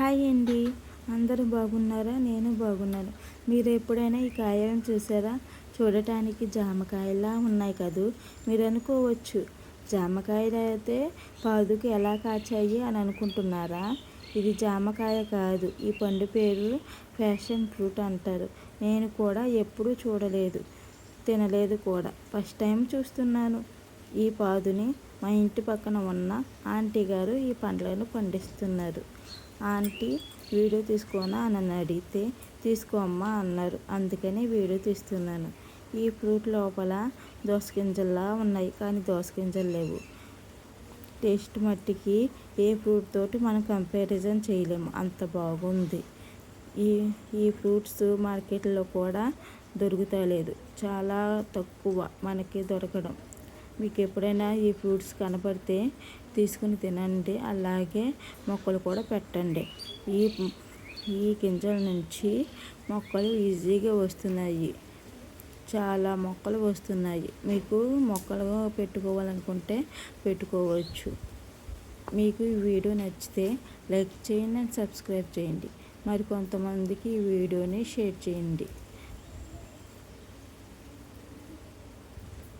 Hi అండి. అందరూ బాగున్నారా? నేను బాగున్నాను. మీరు ఎప్పుడైనా ఈ కాయలను చూసారా? చూడటానికి జామకాయలా ఉన్నాయి కదూ? మీరు అనుకోవచ్చు. జామకాయలు అయితే పాదుకు ఎలా కాచాయి అని అనుకుంటున్నారా? ఇది జామకాయ కాదు. ఈ పండు పేరు ఫ్యాషన్ ఫ్రూట్ అంటారు. నేను కూడా ఎప్పుడూ చూడలేదు. తినలేదు కూడా. ఫస్ట్ టైం చూస్తున్నాను. ఈ పాదుని మా ఇంటి పక్కన ఉన్న ఆంటీ గారు ఈ పండ్లను పండిస్తున్నారు. ఆంటీ వీడియో తీసుకోనా? అని అడిగితే తీసుకో అమ్మా అన్నారు. అందుకని వీడియో తీస్తున్నాను. ఈ ఫ్రూట్ లోపల దోసగింజల్లా ఉన్నాయి కానీ దోసగింజలు లేవు. టేస్ట్ మట్టికి ఏ ఫ్రూట్ తోటి మనం కంపారిజన్ చేయలేము. అంత బాగుంది. ఈ ఈ ఫ్రూట్స్ మార్కెట్లో కూడా దొరుకుతలేదు. చాలా తక్కువ మనకి దొరకడం. మీకు ఎప్పుడైనా ఈ ఫ్రూట్స్ కనపడితే తీసుకుని తినండి. అలాగే మొక్కలు కూడా పెట్టండి. ఈ ఈ గింజల నుంచి మొక్కలు ఈజీగా వస్తున్నాయి. చాలా మొక్కలు వస్తున్నాయి. మీకు మొక్కలు పెట్టుకోవాలనుకుంటే పెట్టుకోవచ్చు. మీకు ఈ వీడియో నచ్చితే లైక్ చేయండి అండ్ సబ్స్క్రైబ్ చేయండి. మరి కొంతమందికి ఈ వీడియోని షేర్ చేయండి.